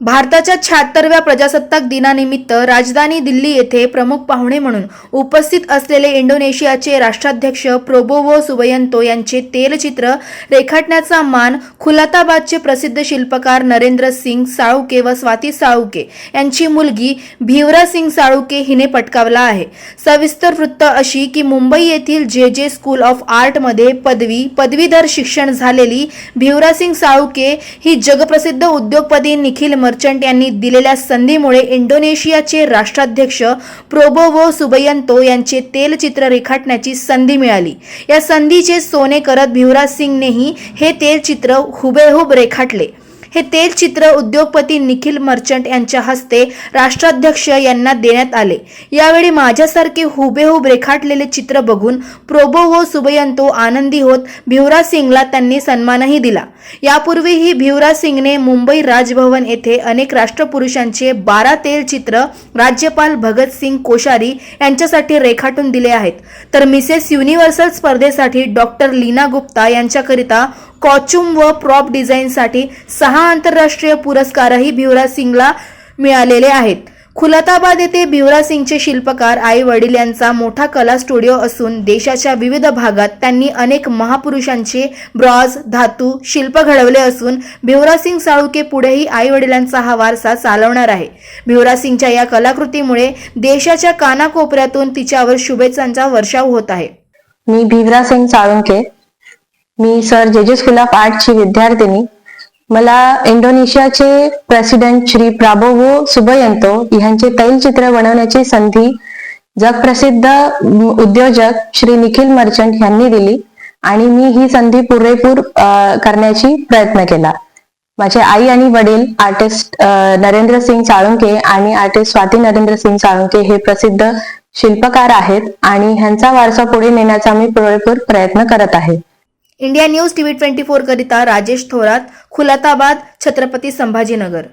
भारताच्या शहात्तरव्या प्रजासत्ताक दिनानिमित्त राजधानी दिल्ली येथे प्रमुख पाहुणे म्हणून उपस्थित असलेले इंडोनेशियाचे राष्ट्राध्यक्ष प्रोबोवो सुबयंतो यांचे तेलचित्र रेखाटण्याचा मान खुलाताबादचे प्रसिद्ध शिल्पकार नरेंद्र सिंग साळुके व स्वाती साळुके यांची मुलगी भिवरा सिंग साळुके हिने पटकावला आहे. सविस्तर वृत्त अशी की मुंबई येथील जे जे स्कूल ऑफ आर्टमध्ये पदवी पदवीधर शिक्षण झालेली भिवरा सिंग साळुके ही जगप्रसिद्ध उद्योगपती निखिल मर्चंट यांनी दिलेल्या संधीमुळे इंडोनेशियाचे राष्ट्राध्यक्ष प्रोबोवो सुबयंतो यांचे तेलचित्र रेखाटण्याची संधी मिळाली. या संधीचे सोने करत भिवराज सिंगनेही हे तेलचित्र हुबेहूब रेखाटले. हे तेल चित्र उद्योगपती निखिल मर्चंट यांच्या हस्ते राष्ट्राध्यक्ष यांना देण्यात आले. यावेळी माझ्यासारखे हुबेहूब रेखाटलेले चित्र बघून प्रोबोवो हो सुबयंतो आनंदी होत भिवराज सिंगला त्यांनी सन्मानही दिला. यापूर्वीही भिवराज सिंगने मुंबई राजभवन येथे अनेक राष्ट्रपुरुषांचे बारा तेल चित्र राज्यपाल भगतसिंग कोश्यारी यांच्यासाठी रेखाटून दिले आहेत. तर मिसेस युनिव्हर्सल स्पर्धेसाठी डॉक्टर लीना गुप्ता यांच्याकरिता कॉच्युम व प्रॉप डिझाईनसाठी सहा आंतरराष्ट्रीय पुरस्कारही भिवराज सिंगला मिळालेले आहेत. खुलताबाद येथे भिवरा सिंगचे शिल्पकार आई वडील यांचा मोठा कला स्टुडिओ असून देशाच्या विविध भागात त्यांनी अनेक महापुरुषांचे ब्रॉज धातू शिल्प घडवले असून भिवरा सिंग साळुके पुढेही आई वडिलांचा हा वारसा चालवणार आहे. भिवरा सिंगच्या या कलाकृतीमुळे देशाच्या कानाकोपऱ्यातून तिच्यावर शुभेच्छांचा वर्षाव होत आहे. मी भिवराज सिंग साळुंके मी sir J J school of आर्टची विद्यार्थिनी. मला इंडोनेशियाचे प्रेसिडेंट श्री प्राबोवो सुबयंतो यांचे तैलचित्र बनवण्याची संधी जगप्रसिद्ध उद्योजक श्री निखिल मर्चंट यांनी दिली आणि मी ही संधी पुरेपूर करण्याची प्रयत्न केला. माझे आई आणि वडील आर्टिस्ट नरेंद्र सिंग साळुंके आणि आर्टिस्ट स्वाती नरेंद्र सिंग साळुंके हे प्रसिद्ध शिल्पकार आहेत आणि ह्यांचा वारसा पुढे नेण्याचा मी पुरेपूर प्रयत्न करत आहे. India news TV twenty four करिता राजेश थोरात खुलताबाद छत्रपती संभाजीनगर.